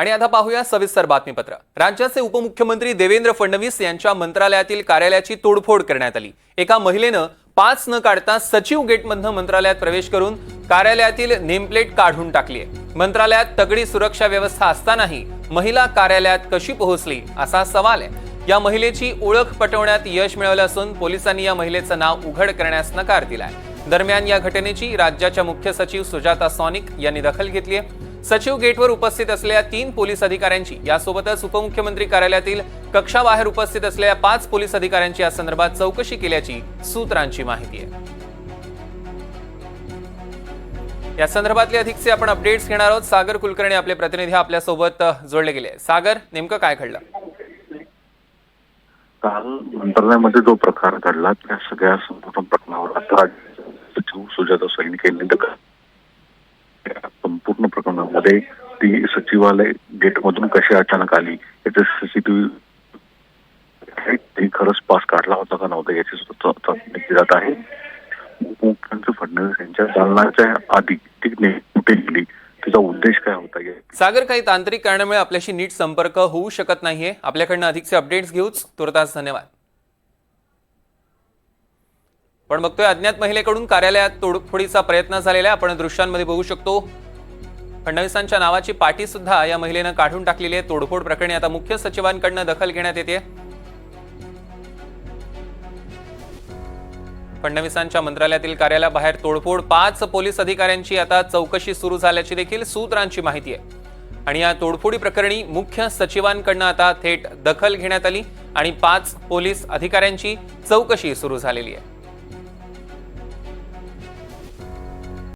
आणि आता पाहूया सविस्तर बातमीपत्र. राज्याचे उपमुख्यमंत्री देवेंद्र फडणवीस यांच्या मंत्रालयातील कार्यालयाची तोडफोड करण्यात आली. एका महिलेनं पाच न काढता सचिव गेटमधनं मंत्रालयात प्रवेश करून कार्यालयातील नेमप्लेट काढून टाकली आहे मंत्रालयात तगडी सुरक्षा व्यवस्था असतानाही महिला कार्यालयात कशी पोहोचली असा सवाल आहे. या महिलेची ओळख पटवण्यात यश मिळवलं असून पोलिसांनी या महिलेचं नाव उघड करण्यास नकार दिलाय. दरम्यान या घटनेची राज्याच्या मुख्य सचिव सुजाता सॉनिक यांनी दखल घेतली आहे सचिव गेटवर उपस्थित असलेल्या तीन पोलीस अधिकाऱ्यांची यासोबतच उपमुख्यमंत्री कार्यालयातील कक्षाबाहेर उपस्थित असलेल्या पाच पोलीस अधिकाऱ्यांची या संदर्भात चौकशी केल्याची सूत्रांची माहिती आहे. या संदर्भातले अधिकचे आपण अपडेट्स घेणार आहोत. सागर कुलकर्णी आपले प्रतिनिधी आपल्यासोबत जोडले गेले. सागर नेमकं काय घडलं? काल मंत्रालयामध्ये जो प्रकार घडला त्या सगळ्या संपूर्ण प्रकरणावर आता सचिव सुजाता सैनिक यांनी दखल पूर्ण प्रकरणामध्ये ती सचिवालय गेटमधून कशी अचानक आली याचे सीसीटीव्ही ती खरंच पास काढला होता का नव्हता याची चाचणी केली जात आहे. उपमुख्यमंत्री फडणवीस यांच्या दालनाच्या आधी ती कुठे गेली तिचा उद्देश काय होता? सागर काही तांत्रिक कारणामुळे आपल्याशी नीट संपर्क होऊ शकत नाहीये. आपल्याकडनं अधिकचे अपडेट्स घेऊच. तुर्तास धन्यवाद. पण बघतोय अज्ञात महिलेकडून कार्यालयात तोडफोडीचा प्रयत्न झालेला आहे. आपण दृश्यांमध्ये बघू शकतो फडणवीसांच्या नावाची पाटी सुद्धा या महिलेनं काढून टाकलेली आहे. तोडफोड प्रकरणी आता मुख्य सचिवांकडनं दखल घेण्यात येते. फडणवीसांच्या मंत्रालयातील कार्यालयाबाहेर तोडफोड पाच पोलीस अधिकाऱ्यांची आता चौकशी सुरू झाल्याची देखील सूत्रांची माहिती आहे. आणि या तोडफोडी प्रकरणी मुख्य सचिवांकडनं आता थेट दखल घेण्यात आली आणि पाच पोलीस अधिकाऱ्यांची चौकशी सुरू झालेली आहे.